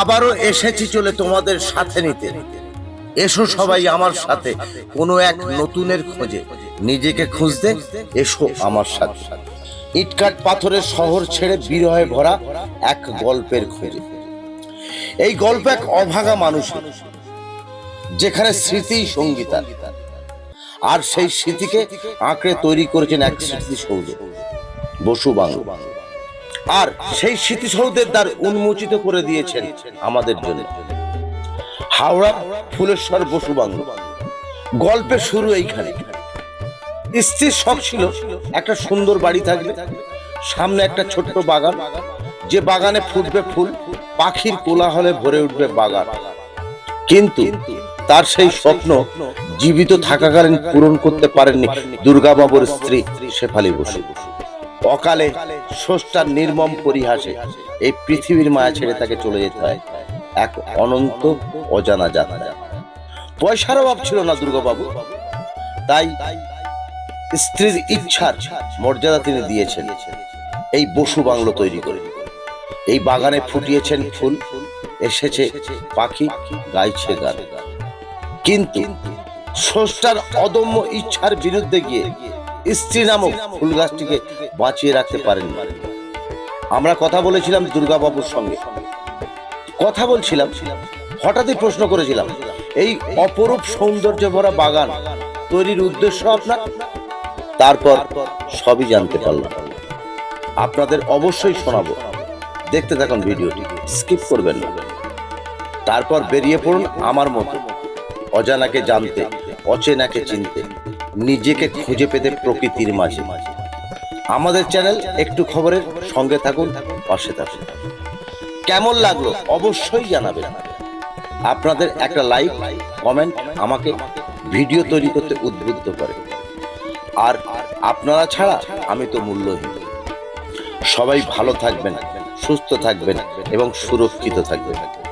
আবারও এসেছি চলে তোমাদের সাথে নিতে। এসো সবাই আমার সাথে, কোনো এক নতুনের খোঁজে। নিজেকে খুঁজতে এসো আমার সাথে। ইটকাট পাথরের শহর ছেড়ে বিরহে ভরা এক গল্পের খোঁজে। এই গল্প এক অভাগা মানুষের, যেখানে স্মৃতি সঙ্গীতা। আর সেই স্মৃতিকে আঁকড়ে তৈরি করেছেন এক স্মৃতিসৌধ, বসু বাংলা। আর সেই স্মৃতিসৌধের দ্বার উন্মোচিত করে দিয়েছেন আমাদের জন্য। হাওড়া ফুলেশ্বর বসু বাংলা। গল্পের শুরু এইখানে। স্ত্রীর শখ ছিল একটা সুন্দর বাড়ি থাকবে সামনে একটা ছোট্ট বাগান, যে বাগানে ফুটবে ফুল, পাখির কোলাহলে ভরে উঠবে বাগান। কিন্তু তার সেই স্বপ্ন জীবিত থাকাকালীন পূরণ করতে পারেননি দুর্গাবাবুর স্ত্রী শেফালি বসু। অকালে স্রষ্টার নির্মম পরিহাসে এই পৃথিবীর মায়া ছেড়ে তাকে চলে যেতে হয়। এক অনন্ত অজানা যাত্রা পয়সার অভাব ছিল না দুর্গাবাবু তাই স্ত্রীর ইচ্ছার মর্যাদা তিনি দিয়েছেন। এই বসু বাংলো তৈরি করে। এই বাগানে ফুটিয়েছেন ফুল, এসেছে পাখি, গাইছে গান। কিন্তু স্রষ্টার অদম্য ইচ্ছার বিরুদ্ধে গিয়ে স্ত্রী নামক ফুল গাছটিকে বাঁচিয়ে রাখতে পারেন। আমরা কথা বলেছিলাম দুর্গাবাবুর সঙ্গে। কথা বলছিলাম, হঠাৎই প্রশ্ন করেছিলাম, এই অপরূপ সৌন্দর্য ভরা বাগান তৈরির উদ্দেশ্য আপনার? তারপর সবই জানতে পারলাম। আপনাদের অবশ্যই শোনাবো। দেখতে থাকুন ভিডিওটি, স্কিপ করবেন না। তারপর বেরিয়ে পড়ুন আমার মতো। অজানাকে জানতে, অচেনাকে চিনতে। নিজেকে খুঁজে পেতে প্রকৃতির মাঝে। আমাদের চ্যানেল একটু খবরের সঙ্গে থাকুন, পাশে থাকুন। কেমন লাগল অবশ্যই জানাবেন। আপনাদের একটা লাইক, কমেন্ট আমাকে ভিডিও তৈরি করতে উদ্বুদ্ধ করে। আর আপনারা ছাড়া আমি তো মূল্যহীন। সবাই ভালো থাকবেন, সুস্থ থাকবেন এবং সুরক্ষিত থাকবেন।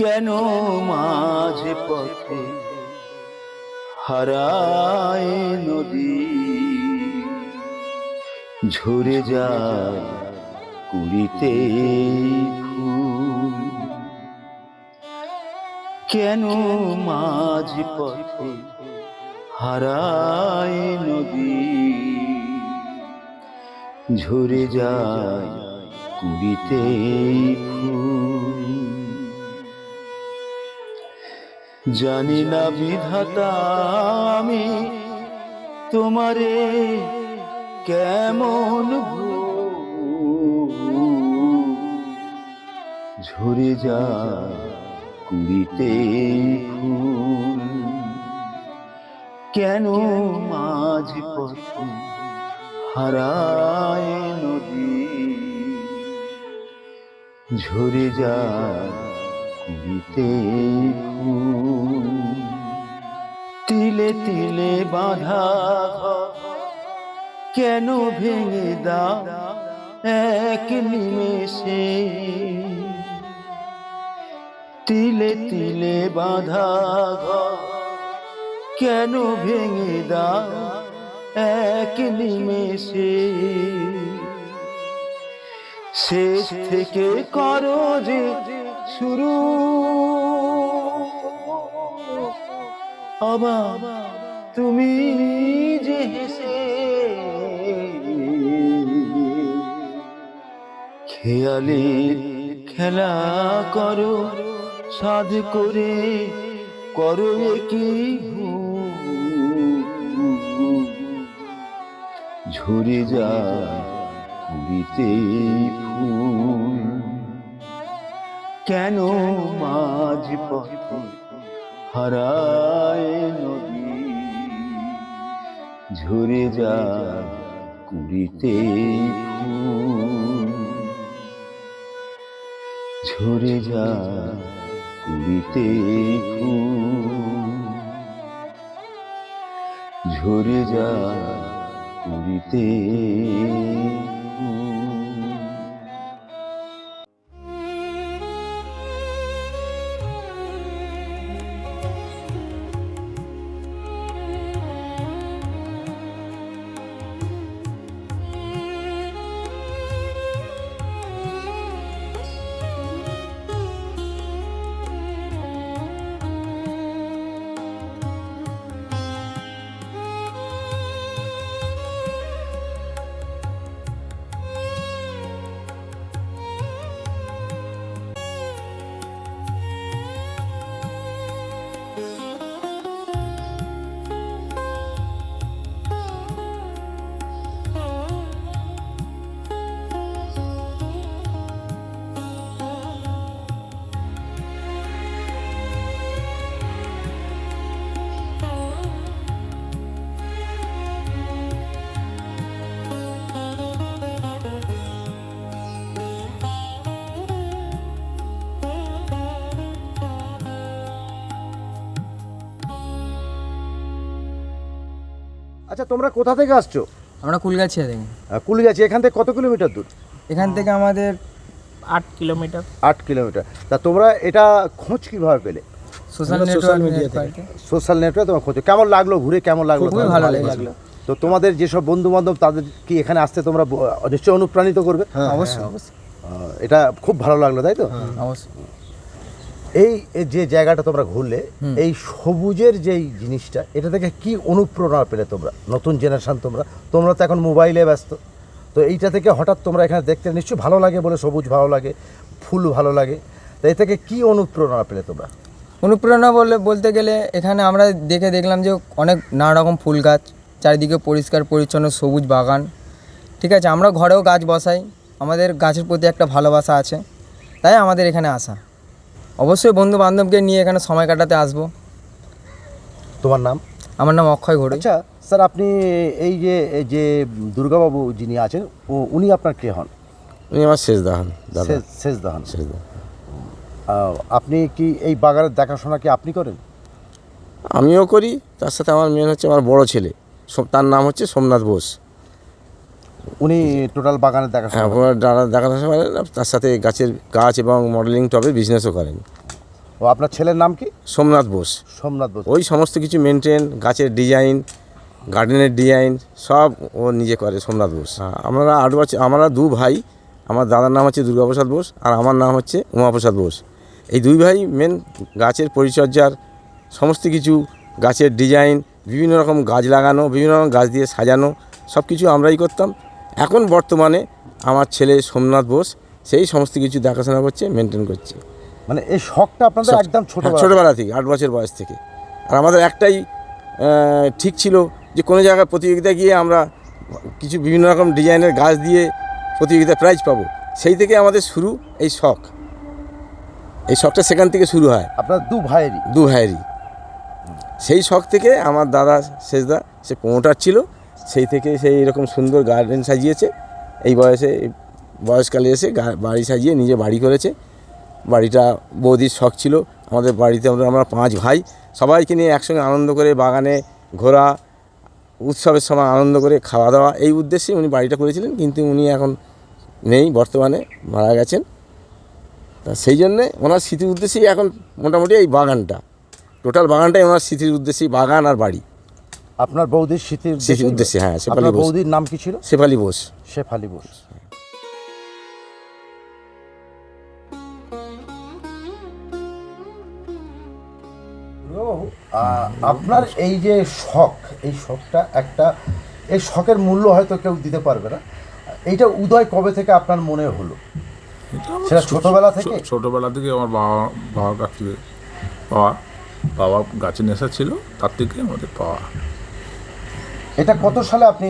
কেন মাঝে পথে হারায় নদী? ঝরে যায় কুড়িতে কেন মাঝে পথে হারায় নদী? ঝরে যায় কুড়িতে ফুল। জানি না বিধাতা আমি তোমারে কেমন ঝরে যা কুড়িতে কেন মাঝ পথে হারায় নদী? ঝরে যায় তিলে তিলে বাঁধা কেন ভেঙে দাও এক নিমেষে? তিলে তিলে বাঁধা কেন ভেঙে দাও এক নিমেষে? শেষ থেকে করো যে শুরু। অবা তুমি যে হেসে খেয়ালের খেলা করো, সাধ করে করো কি ঝরে যায় কুড়িতে ফুল। কেন মাঝ পথে হারায় নদী? ঝরে যায় কুড়িতে ঝরে যায় কুড়িতে ঝরে যায় কুড়িতে আচ্ছা তোমরা কোথা থেকে আসছো? আমরা কুলগাছিয়া থেকে। কুলিগাছি এখান থেকে কত কিলোমিটার দূর? এখান থেকে আমাদের আট কিলোমিটার। আট কিলোমিটার। তা তোমরা এটা খোঁজ কীভাবে পেলে? সোশ্যাল social নেটওয়ার্ক সোশ্যাল নেটওয়ার্কে তোমার খোঁজ। কেমন লাগল ঘুরে? কেমন লাগল খুবই ভালো লেগেছিল। তো তোমাদের যেসব বন্ধু বান্ধব তাদের কি এখানে আসতে তোমরা নিশ্চয়ই অনুপ্রাণিত করবে? অবশ্যই অবশ্যই। এটা খুব ভালো লাগল তাই তো? অবশ্যই। এই যে জায়গাটা তোমরা ঘুরলে এই সবুজের যেই জিনিসটা এটা থেকে কি অনুপ্রেরণা পেলে তোমরা? নতুন জেনারেশন তোমরা? তোমরা তো এখন মোবাইলে ব্যস্ত। তো এইটা থেকে হঠাৎ তোমরা এখানে দেখতে নিশ্চয়ই ভালো লাগে বলে সবুজ ভালো লাগে ফুল ভালো লাগে। তো এই থেকে কি অনুপ্রেরণা পেলে তোমরা? অনুপ্রেরণা বলে বলতে গেলে এখানে আমরা দেখে দেখলাম যে অনেক নানা রকম ফুল গাছ চারিদিকে পরিষ্কার পরিচ্ছন্ন সবুজ বাগান। ঠিক আছে আমরা ঘরেও গাছ বসাই। আমাদের গাছের প্রতি একটা ভালোবাসা আছে। তাই আমাদের এখানে আসা। অবশ্যই বন্ধু বান্ধবকে নিয়ে এখানে সময় কাটাতে আসব। তোমার নাম? আমার নাম অক্ষয় ঘড়ি। আচ্ছা স্যার আপনি এই যে এই যে দুর্গাবাবু যিনি আছেন ও উনি আপনার কে হন? উনি আমার শেষ দাহান দাদা। শেষ দাহান শেষ দাহান আপনি কি এই বাগানের দেখাশোনা কি আপনি করেন? আমিও করি তার সাথে আমার মেন হচ্ছে আমার বড় ছেলে। তার নাম হচ্ছে সোমনাথ বোস। উনি টোটাল বাগানে দেখাশোনা হ্যাঁ। দেখাশোনা করেন তার সাথে গাছের গাছ এবং মডেলিং টবের বিজনেসও করেন। ও আপনার ছেলের নাম কি? সোমনাথ বোস। সোমনাথ বোস। ওই সমস্ত কিছু মেনটেন গাছের ডিজাইন গার্ডেনের ডিজাইন সব ও নিজে করে সোমনাথ বোস। হ্যাঁ, আমরা আট বছর আমরা দু ভাই আমার দাদার নাম হচ্ছে দুর্গাপ্রসাদ বোস আর আমার নাম হচ্ছে উমাপ্রসাদ বোস। এই দুই ভাই মেন গাছের পরিচর্যার সমস্ত কিছু গাছের ডিজাইন বিভিন্ন রকম গাছ লাগানো বিভিন্ন রকম গাছ দিয়ে সাজানো সব কিছু আমরাই করতাম। এখন বর্তমানে আমার ছেলে সোমনাথ বোস সেই সমস্ত কিছু দেখাশোনা করছে মেনটেন করছে। মানে এই শখটা আপনাদের একদম ছোট হ্যাঁ, ছোটবেলা থেকে আট বছর বয়স থেকে। আর আমাদের একটাই ঠিক ছিল যে কোনো জায়গায় প্রতিযোগিতা গিয়ে আমরা কিছু বিভিন্ন রকম ডিজাইনের গাছ দিয়ে প্রতিযোগিতায় প্রাইজ পাবো। সেই থেকে আমাদের শুরু এই শখ। এই শখটা সেখান থেকে শুরু হয়। আপনার দু ভাইয়েরই? দু ভাইয়েরই। সেই শখ থেকে আমার দাদা শেষদা সে প্রমোটার ছিল। সেই থেকে সেই এরকম সুন্দর গার্ডেন সাজিয়েছে। এই বয়সে, বয়সকালে এসে বাড়ি সাজিয়ে নিজে বাড়ি করেছে। বাড়িটা বৌদির শখ ছিল। আমাদের বাড়িতে আমরা আমরা পাঁচ ভাই। সবাইকে নিয়ে একসঙ্গে আনন্দ করে বাগানে ঘোরা, উৎসবের সময় আনন্দ করে খাওয়া দাওয়া এই উদ্দেশ্যে উনি বাড়িটা করেছিলেন। কিন্তু উনি এখন নেই, বর্তমানে মারা গেছেন। তা সেই জন্যে ওনার স্মৃতির উদ্দেশ্যেই এখন মোটামুটি এই বাগানটা। টোটাল বাগানটাই ওনার স্মৃতির উদ্দেশ্যেই বাগান আর বাড়ি। আপনার বৌদির স্মৃতির স্মৃতির উদ্দেশ্যে, হ্যাঁ, শেফালি আপনার বোস। বৌদির নাম কি ছিল? শেফালি বোস। শেফালি বোস। আহ, আপনার এই যে শখ এই শখটা একটা এই শখের মূল্য হয়তো কেউ দিতে পারবে না। এইটা উদয় কবে থেকে আপনার মনে হলো? সেটা ছোটবেলা থেকে? ছো- ছোটবেলা থেকে আমার বাবা বাবার কাছ থেকে পাওয়া বাবা গাছে নেশা ছিল তার থেকে আমাদের পাওয়া। এটা কত সালে আপনি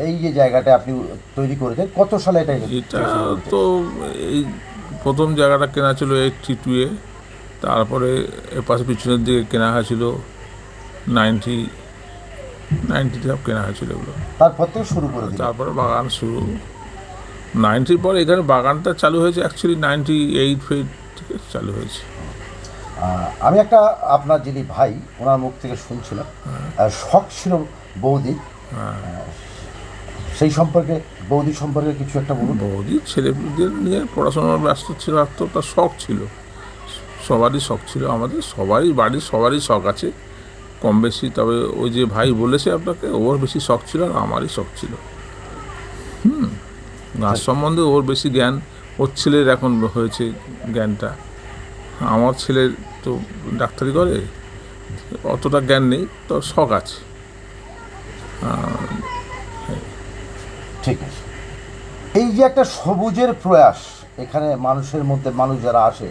এই যে জায়গাটা আপনি তৈরি করেছেন কত সালে এটা এটা তো এই প্রথম জায়গাটা কেনা ছিল এইটটি টুয়ে তারপরে এর পাশে পিছনের দিকে কেনা হয়েছিল নাইনটি নাইনটিতে সব কেনা হয়েছিল এগুলো। তারপর থেকে শুরু করে তারপরে বাগান শুরু। নাইনটির পর এখানে বাগানটা চালু হয়েছে অ্যাকচুয়ালি নাইনটি এইট ফেট থেকে চালু হয়েছে। আমি একটা আপনার যিনি ভাই ওনার মুখ থেকে শুনছিলাম। আহ, শখ ছিল বৌদি। সেই সম্পর্কে বৌদি সম্পর্কে কিছু একটা বলুন। বৌদি ছেলেদের নিয়ে পড়াশোনার ব্যস্ত ছিল, আর তো তার শখ ছিল। সবারই শখ ছিল আমাদের, সবারই বাড়ির সবারই শখ আছে। কম বেশি, তবে ওই যে ভাই বলেছে আপনাকে, ওর বেশি শখ ছিল আর আমারই শখ ছিল। হুম গাছ সম্বন্ধে ওর বেশি জ্ঞান, ওর ছেলের এখন হয়েছে জ্ঞানটা। আমার ছেলের তো ডাক্তারি করে, অতটা জ্ঞান নেই, তো শখ আছে ঠিক আছে এই যে একটা সবুজের প্রয়াস এখানে মানুষের মধ্যে, মানুষ যারা আসে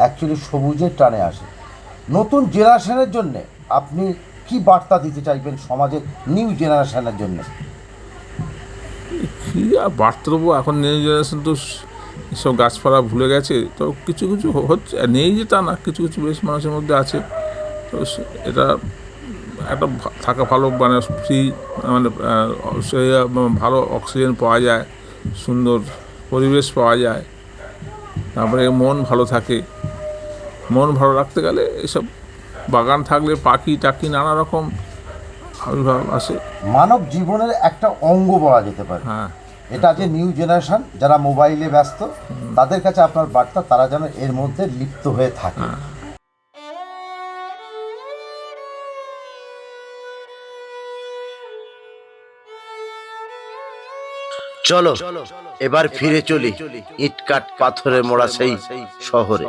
অ্যাকচুয়ালি সবুজের টানে আসে। নতুন জেনারেশনের জন্য আপনি কি বার্তা দিতে চাইবেন সমাজের নিউ জেনারেশনের জন্য? কি আর বার্তা দেবো? এখন নিউ জেনারেশন তো সব গাছপালা ভুলে গেছে, তো কিছু কিছু হচ্ছে নেই যে তা না, কিছু কিছু বেশ মানুষের মধ্যে আছে। তো এটা একটা থাকা ভালো মানে ফ্রি মানে ভালো অক্সিজেন পাওয়া যায়। সুন্দর পরিবেশ পাওয়া যায়। তারপরে মন ভালো থাকে। মন ভালো রাখতে গেলে এসব বাগান থাকলে পাখি টাকি নানা রকম আবির্ভাব আসে। মানব জীবনের একটা অঙ্গ বলা যেতে পারে। হ্যাঁ। এটা যে নিউ জেনারেশন যারা মোবাইলে ব্যস্ত তাদের কাছে আপনার বার্তা তারা যেন এর মধ্যে লিপ্ত হয়ে থাকে। চলো এবার ফিরে চলি ইটকাট পাথরে মোড়া সেই শহরে।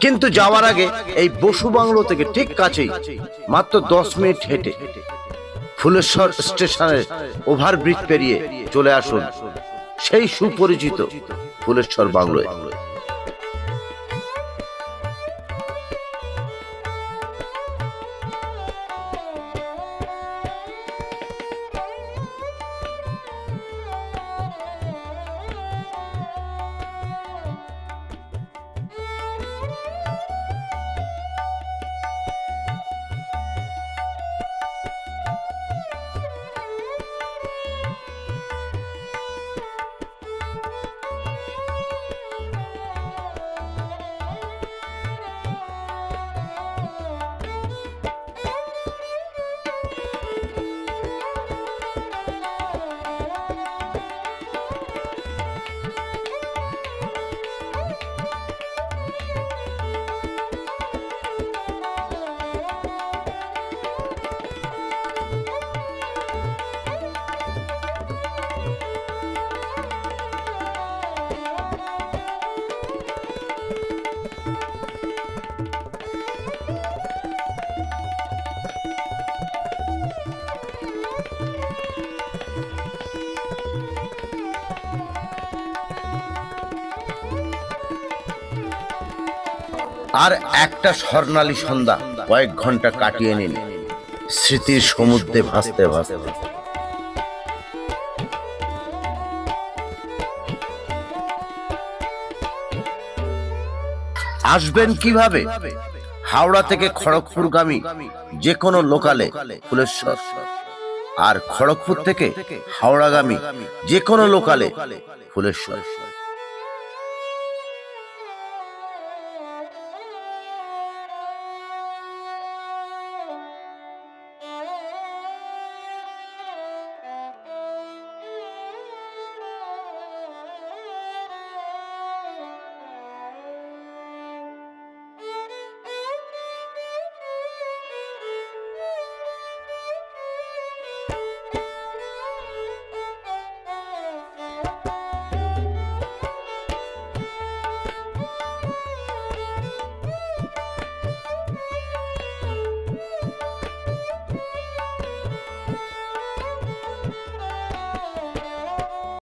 কিন্তু যাওয়ার আগে এই বসু বাংলো থেকে ঠিক কাছেই মাত্র দশ মিনিট হেঁটে ফুলেশ্বর স্টেশনের ওভারব্রিজ পেরিয়ে চলে আসুন সেই সুপরিচিত ফুলেশ্বর বাংলোয়। আর একটা স্বর্ণালী সন্ধ্যা কয়েক ঘণ্টা কাটিয়ে নিন। স্মৃতির সমুদ্রে ভাসতে ভাসতে। আসবেন কীভাবে? হাওড়া থেকে খড়গপুরগামী যে কোনো লোকালে ফুলেশ্বর। আর খড়গপুর থেকে হাওড়াগামী যে কোনো লোকালে ফুলেশ্বর।